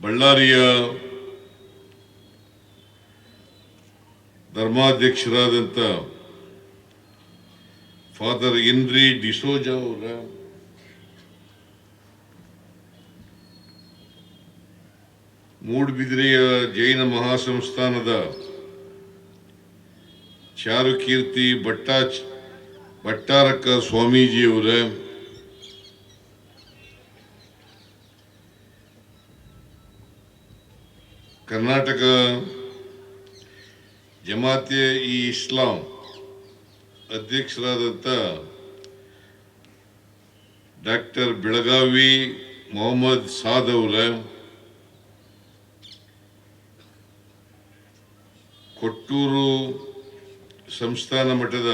ಬಳ್ಳಾರಿಯ ಧರ್ಮಾಧ್ಯಕ್ಷರಾದಂಥ ಫಾದರ್ ಇನ್ರಿ ಡಿಸೋಜಾ ಅವರ ಮೂಡುಬಿದಿರೆಯ ಜೈನ ಮಹಾಸಂಸ್ಥಾನದ ಚಾರುಕೀರ್ತಿ ಭಟ್ಟಾಚ್ ಭಟ್ಟಾರಕ ಸ್ವಾಮೀಜಿಯವರ ಕರ್ನಾಟಕ ಜಮಾತೆ ಇ ಇಸ್ಲಾಂ ಅಧ್ಯಕ್ಷರಾದಂಥ ಡಾಕ್ಟರ್ ಬೆಳಗಾವಿ ಮೊಹಮ್ಮದ್ ಸಾದ್ ಅವರ ಕೊಟ್ಟೂರು ಸಂಸ್ಥಾನ ಮಠದ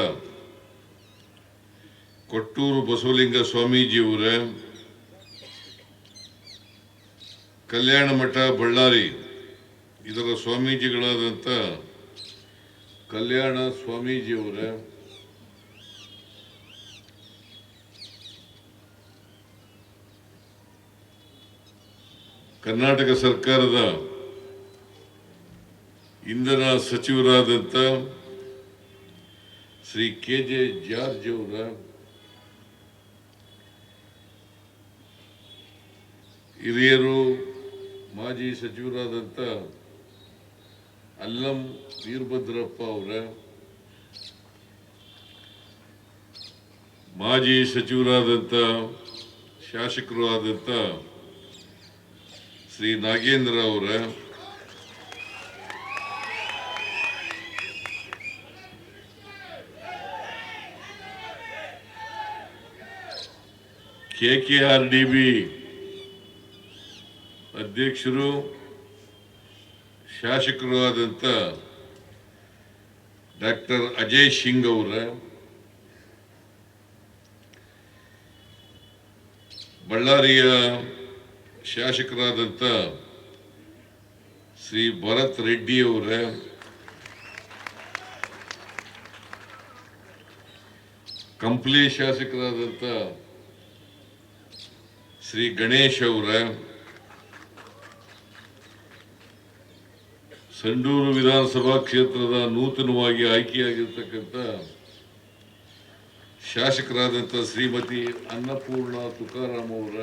ಕೊಟ್ಟೂರು ಬಸವಲಿಂಗ ಸ್ವಾಮೀಜಿಯವರ ಕಲ್ಯಾಣ ಮಠ ಬಳ್ಳಾರಿ ಇದರ ಸ್ವಾಮೀಜಿಗಳಾದಂಥ ಕಲ್ಯಾಣ ಸ್ವಾಮೀಜಿಯವರ, ಕರ್ನಾಟಕ ಸರ್ಕಾರದ ಇಂಧನ ಸಚಿವರಾದಂಥ ಶ್ರೀ ಕೆ ಜೆ ಜಾರ್ಜ್ ಅವರ, ಹಿರಿಯರು, ಮಾಜಿ ಸಚಿವರಾದಂಥ ಅಲ್ಲಂ ವೀರಭದ್ರಪ್ಪ ಅವರ ಮಾಜಿ ಸಚಿವರಾದಂಥ ಶಾಸಕರು ಆದಂಥ ಶ್ರೀ ನಾಗೇಂದ್ರ ಅವರ K K R D B ಅಧ್ಯಕ್ಷರು ಶಾಸಕರು ಆದಂಥ ಡಾಕ್ಟರ್ ಅಜಯ್ ಸಿಂಗ್ ಅವರ ಬಳ್ಳಾರಿಯ ಶಾಸಕರಾದಂಥ ಶ್ರೀ ಭರತ್ ರೆಡ್ಡಿ ಅವರ ಕಂಪ್ಲಿ ಶಾಸಕರಾದಂಥ ಶ್ರೀ ಗಣೇಶ್ ಅವರ ಸಂಡೂರು ವಿಧಾನಸಭಾ ಕ್ಷೇತ್ರದ ನೂತನವಾಗಿ ಆಯ್ಕೆಯಾಗಿರ್ತಕ್ಕಂಥ ಶಾಸಕರಾದಂಥ ಶ್ರೀಮತಿ ಅನ್ನಪೂರ್ಣ ತುಕಾರಾಮ್ ಅವರ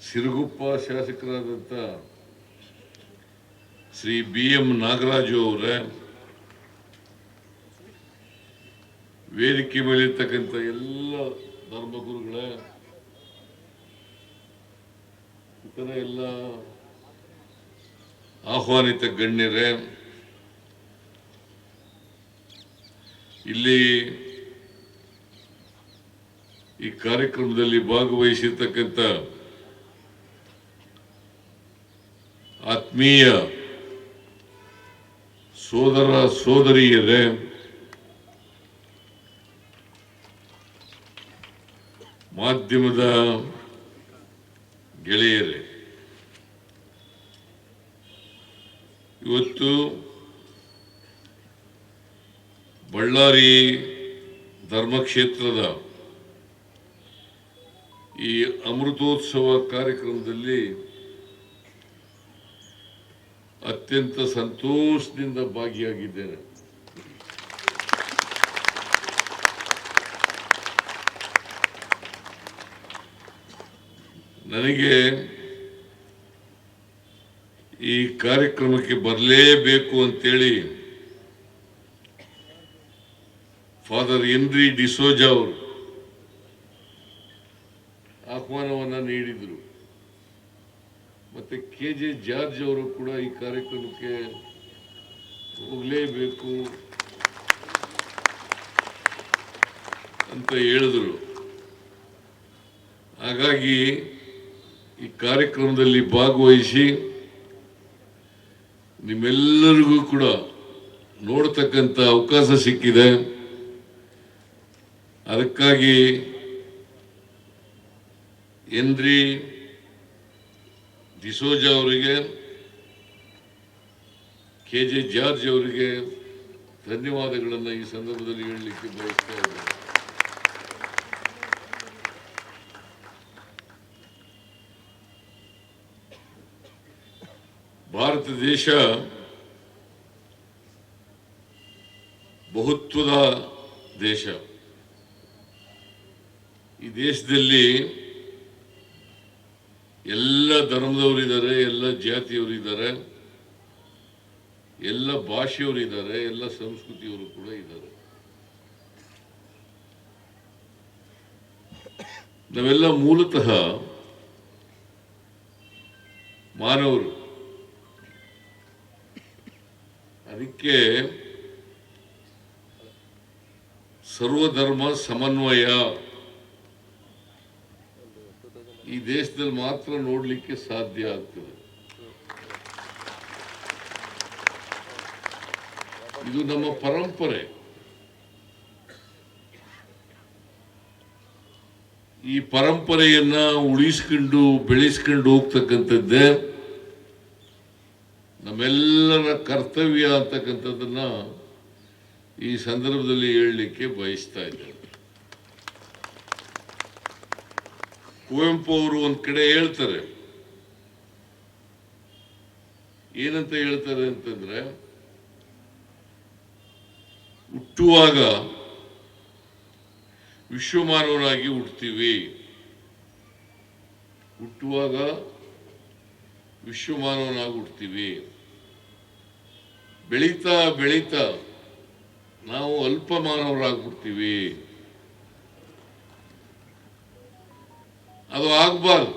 ಸಿರುಗುಪ್ಪ ಶಾಸಕರಾದಂಥ ಶ್ರೀ ಬಿ ಎಂ ನಾಗರಾಜು ಅವರ ವೇದಿಕೆ ಮೇಲಿರ್ತಕ್ಕಂಥ ಎಲ್ಲ ಧರ್ಮಗುರುಗಳ ಇತರ ಎಲ್ಲ ಆಹ್ವಾನಿತ ಗಣ್ಯರೇ ಇಲ್ಲಿ ಈ ಕಾರ್ಯಕ್ರಮದಲ್ಲಿ ಭಾಗವಹಿಸಿರ್ತಕ್ಕಂಥ ಆತ್ಮೀಯ ಸೋದರ ಸೋದರಿಯರೇ ಮಾಧ್ಯಮದ ಗೆಳೆಯರೇ ಬಳ್ಳಾರಿ ಧರ್ಮಕ್ಷೇತ್ರದ ಈ ಅಮೃತೋತ್ಸವ ಕಾರ್ಯಕ್ರಮದಲ್ಲಿ ಅತ್ಯಂತ ಸಂತೋಷದಿಂದ ಭಾಗಿಯಾಗಿದ್ದೇನೆ. ನನಗೆ ಈ ಕಾರ್ಯಕ್ರಮಕ್ಕೆ ಬರಲೇಬೇಕು ಅಂತೇಳಿ ಫಾದರ್ ಎನ್ರಿ ಡಿಸೋಜಾ ಅವರು ಆಹ್ವಾನವನ್ನು ನೀಡಿದರು. ಮತ್ತೆ ಕೆ ಜೆ ಜಾರ್ಜ್ ಅವರು ಕೂಡ ಈ ಕಾರ್ಯಕ್ರಮಕ್ಕೆ ಹೋಗಲೇಬೇಕು ಅಂತ ಹೇಳಿದರು. ಹಾಗಾಗಿ ಈ ಕಾರ್ಯಕ್ರಮದಲ್ಲಿ ಭಾಗವಹಿಸಿ ನಿಮ್ಮೆಲ್ಲರಿಗೂ ಕೂಡ ನೋಡ್ತಕ್ಕಂಥ ಅವಕಾಶ ಸಿಕ್ಕಿದೆ. ಅದಕ್ಕಾಗಿ ಎಂದ್ರಿ ಡಿಸೋಜ ಅವರಿಗೆ ಕೆ ಜೆ ಜಾರ್ಜ್ ಅವರಿಗೆ ಧನ್ಯವಾದಗಳನ್ನು ಈ ಸಂದರ್ಭದಲ್ಲಿ ಹೇಳಲಿಕ್ಕೆ ಬಯಸ್ತಾ ಇದ್ದೇನೆ. ಭಾರತ ದೇಶ ಬಹುತ್ವದ ದೇಶ. ದೇಶದಲ್ಲಿ ಎಲ್ಲ ಧರ್ಮದವರಿದ್ದಾರೆ, ಎಲ್ಲ ಜಾತಿಯವರಿದ್ದಾರೆ, ಎಲ್ಲ ಭಾಷೆಯವರಿದ್ದಾರೆ, ಎಲ್ಲ ಸಂಸ್ಕೃತಿಯವರು ಕೂಡ ಇದ್ದಾರೆ. ನಾವೆಲ್ಲ ಮೂಲತಃ ಮಾನವರು. ಅದಕ್ಕೆ ಸರ್ವಧರ್ಮ ಸಮನ್ವಯ. ಈ ದೇಶದಲ್ಲಿ ಮಾತ್ರ ನೋಡ್ಲಿಕ್ಕೆ ಸಾಧ್ಯ ಆಗ್ತದೆ. ಇದು ನಮ್ಮ ಪರಂಪರೆ. ಈ ಪರಂಪರೆಯನ್ನ ಉಳಿಸ್ಕೊಂಡು, ಬೆಳೆಸ್ಕೊಂಡು ಹೋಗ್ತಕ್ಕಂಥದ್ದೇ ನಮ್ಮೆಲ್ಲರ ಕರ್ತವ್ಯ ಅಂತಕ್ಕಂಥದ್ದನ್ನ ಈ ಸಂದರ್ಭದಲ್ಲಿ ಹೇಳಲಿಕ್ಕೆ ಬಯಸ್ತಾ ಇದ್ದೇನೆ. ಕುವೆಂಪು ಅವರು ಒಂದು ಕಡೆ ಹೇಳ್ತಾರೆ. ಏನಂತ ಹೇಳ್ತಾರೆ ಅಂತಂದ್ರೆ, ಹುಟ್ಟುವಾಗ ವಿಶ್ವಮಾನವನಾಗಿ ಹುಟ್ಟುತ್ತೀವಿ ಹುಟ್ಟುವಾಗ ವಿಶ್ವಮಾನವನಾಗಿ ಹುಟ್ಟುತ್ತೀವಿ ಬೆಳೀತಾ ಬೆಳೀತಾ ನಾವು ಅಲ್ಪ ಮಾನವರಾಗ್ಬಿಡ್ತೀವಿ ಅದು ಆಗಬಾರ್ದು.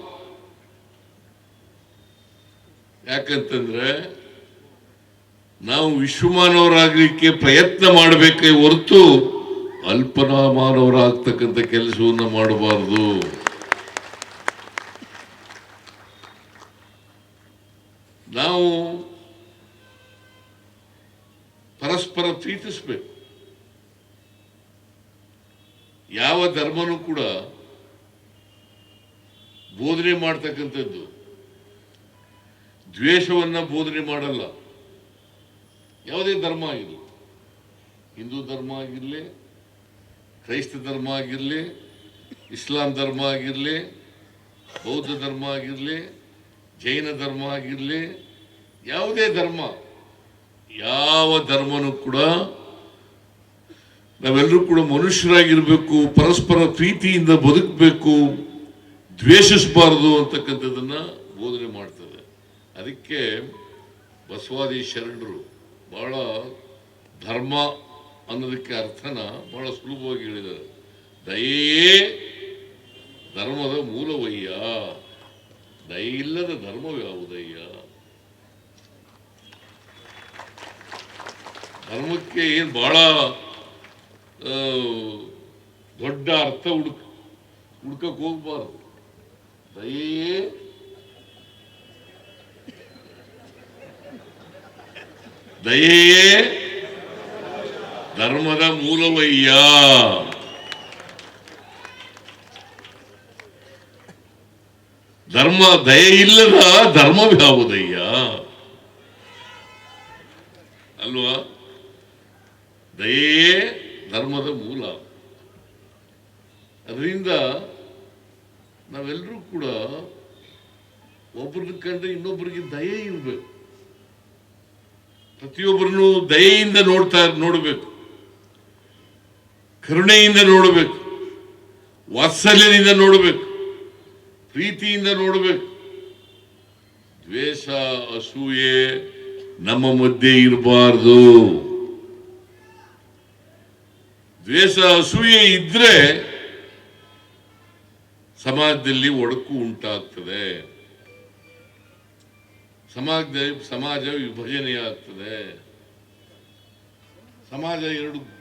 ಯಾಕಂತಂದ್ರೆ ನಾವು ವಿಶ್ವಮಾನವರಾಗಲಿಕ್ಕೆ ಪ್ರಯತ್ನ ಮಾಡಬೇಕೇ ಹೊರತು ಅಲ್ಪನಾಮಾನವರಾಗ್ತಕ್ಕಂಥ ಕೆಲಸವನ್ನು ಮಾಡಬಾರದು. ನಾವು ಪರಸ್ಪರ ಪ್ರೀತಿಸ್ಬೇಕು. ಯಾವ ಧರ್ಮನೂ ಕೂಡ ಬೋಧನೆ ಮಾಡ್ತಕ್ಕಂಥದ್ದು. ದ್ವೇಷವನ್ನು ಬೋಧನೆ ಮಾಡಲ್ಲ. ಯಾವುದೇ ಧರ್ಮ ಆಗಿರಲಿ. ಹಿಂದೂ ಧರ್ಮ ಆಗಿರಲಿ, ಕ್ರೈಸ್ತ ಧರ್ಮ ಆಗಿರಲಿ, ಇಸ್ಲಾಂ ಧರ್ಮ ಆಗಿರಲಿ, ಬೌದ್ಧ ಧರ್ಮ ಆಗಿರಲಿ, ಜೈನ ಧರ್ಮ ಆಗಿರಲಿ, ಯಾವುದೇ ಧರ್ಮ, ಯಾವ ಧರ್ಮನೂ ಕೂಡ ನಾವೆಲ್ಲರೂ ಕೂಡ ಮನುಷ್ಯರಾಗಿರಬೇಕು, ಪರಸ್ಪರ ಪ್ರೀತಿಯಿಂದ ಬದುಕಬೇಕು. ದ್ವೇಷಿಸಬಾರದು ಅಂತಕ್ಕಂಥದ್ದನ್ನ ಬೋಧನೆ ಮಾಡ್ತದೆ. ಅದಕ್ಕೆ ಬಸವಾದಿ ಶರಣರು ಬಹಳ ಧರ್ಮ ಅನ್ನೋದಕ್ಕೆ ಅರ್ಥನ ಬಹಳ ಸುಲಭವಾಗಿ ಹೇಳಿದ್ದಾರೆ. ದಯೇ ಧರ್ಮದ ಮೂಲವಯ್ಯ. ದಯೆ ಇಲ್ಲದ ಧರ್ಮವ್ಯಾವುದಯ್ಯ ಧರ್ಮಕ್ಕೆ ಏನು ಬಹಳ ದೊಡ್ಡ ಅರ್ಥ ಹುಡುಕ್ ಹುಡ್ಕಕ್ಕೆ ಹೋಗ್ಬಾರ್ದು. ದಯೇ ದಯೆಯೇ ಧರ್ಮದ ಮೂಲವಯ್ಯ. ಧರ್ಮ ದಯೆ ಇಲ್ಲದ ಧರ್ಮವ್ಯಾವುದಯ್ಯ ಅಲ್ವಾ? ದಯೆಯೇ ಧರ್ಮದ ಮೂಲ. ಅದರಿಂದ ನಾವೆಲ್ಲರೂ ಕೂಡ ಒಬ್ಬರನ್ನ ಕಂಡ್ರೆ ಇನ್ನೊಬ್ಬರಿಗೆ ದಯೆ ಇರಬೇಕು. ಪ್ರತಿಯೊಬ್ಬರನ್ನು ದಯೆಯಿಂದ ನೋಡ್ತಾ ನೋಡಬೇಕು. ಕರುಣೆಯಿಂದ ನೋಡಬೇಕು. ವಾತ್ಸಲ್ಯದಿಂದ ನೋಡಬೇಕು. ಪ್ರೀತಿಯಿಂದ ನೋಡಬೇಕು. ದ್ವೇಷ, ಅಸೂಯೆ ನಮ್ಮ ಮಧ್ಯೆ ಇರಬಾರ್ದು. ದ್ವೇಷ, ಅಸೂಯೆ ಇದ್ರೆ ಸಮಾಜದಲ್ಲಿ ಒಡಕು ಉಂಟಾಗ್ತದೆ. ಸಮಾಜ ಸಮಾಜ ವಿಭಜನೆಯಾಗ್ತದೆ. ಸಮಾಜ ಎರಡು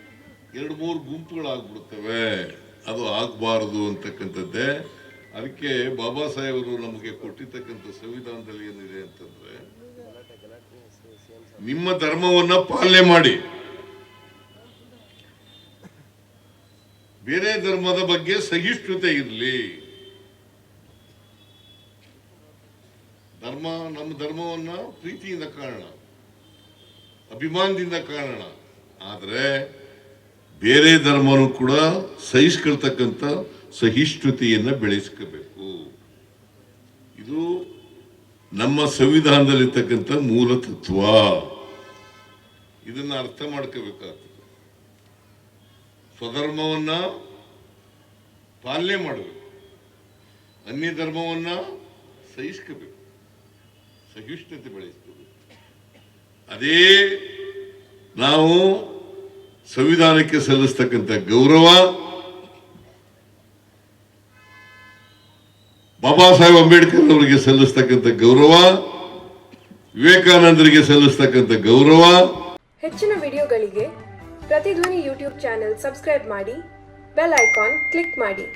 ಎರಡು ಮೂರು ಗುಂಪುಗಳಾಗ್ಬಿಡ್ತವೆ. ಅದು ಆಗಬಾರದು ಅಂತಕ್ಕಂಥದ್ದೇ. ಅದಕ್ಕೆ ಬಾಬಾ ಸಾಹೇಬರು ನಮಗೆ ಕೊಟ್ಟಿರ್ತಕ್ಕಂಥ ಸಂವಿಧಾನದಲ್ಲಿ ಏನಿದೆ ಅಂತಂದ್ರೆ, ನಿಮ್ಮ ಧರ್ಮವನ್ನ ಪಾಲನೆ ಮಾಡಿ. ಬೇರೆ ಧರ್ಮದ ಬಗ್ಗೆ ಸಹಿಷ್ಣುತೆ ಇರಲಿ. ಧರ್ಮ, ನಮ್ಮ ಧರ್ಮವನ್ನ ಪ್ರೀತಿಯಿಂದ ಕಾಣೋಣ, ಅಭಿಮಾನದಿಂದ ಕಾಣೋಣ. ಆದರೆ ಬೇರೆ ಧರ್ಮನೂ ಕೂಡ ಸಹಿಸ್ಕೊಳ್ತಕ್ಕಂಥ ಸಹಿಷ್ಣುತೆಯನ್ನು ಬೆಳೆಸ್ಕೋಬೇಕು. ಇದು ನಮ್ಮ ಸಂವಿಧಾನದಲ್ಲಿರ್ತಕ್ಕಂಥ ಮೂಲ ತತ್ವ. ಇದನ್ನ ಅರ್ಥ ಮಾಡ್ಕೋಬೇಕಾಗ್ತದೆ. ಸ್ವಧರ್ಮವನ್ನ ಪಾಲನೆ ಮಾಡಬೇಕು. ಅನ್ಯ ಧರ್ಮವನ್ನ ಸಹಿಸ್ಕೋಬೇಕು ಸಹಿಷ್ಣುತೆ ಬೆಳೆಸ್ತದೆ ಅದೇ ನಾವು ಸಂವಿಧಾನಕ್ಕೆ ಸಲ್ಲಿಸ್ತಕ್ಕಂಥ ಗೌರವ ಬಾಬಾ ಸಾಹೇಬ್ ಅಂಬೇಡ್ಕರ್ ಅವರಿಗೆ ಸಲ್ಲಿಸ್ತಕ್ಕಂಥ ಗೌರವ, ವಿವೇಕಾನಂದರಿಗೆ ಸಲ್ಲಿಸ್ತಕ್ಕಂಥ ಗೌರವ. ಹೆಚ್ಚಿನ ವಿಡಿಯೋಗಳಿಗೆ ಪ್ರತಿಧ್ವನಿ ಯೂಟ್ಯೂಬ್ ಚಾನೆಲ್ ಸಬ್ಸ್ಕ್ರೈಬ್ ಮಾಡಿ, ಬೆಲ್ ಐಕಾನ್ ಕ್ಲಿಕ್ ಮಾಡಿ.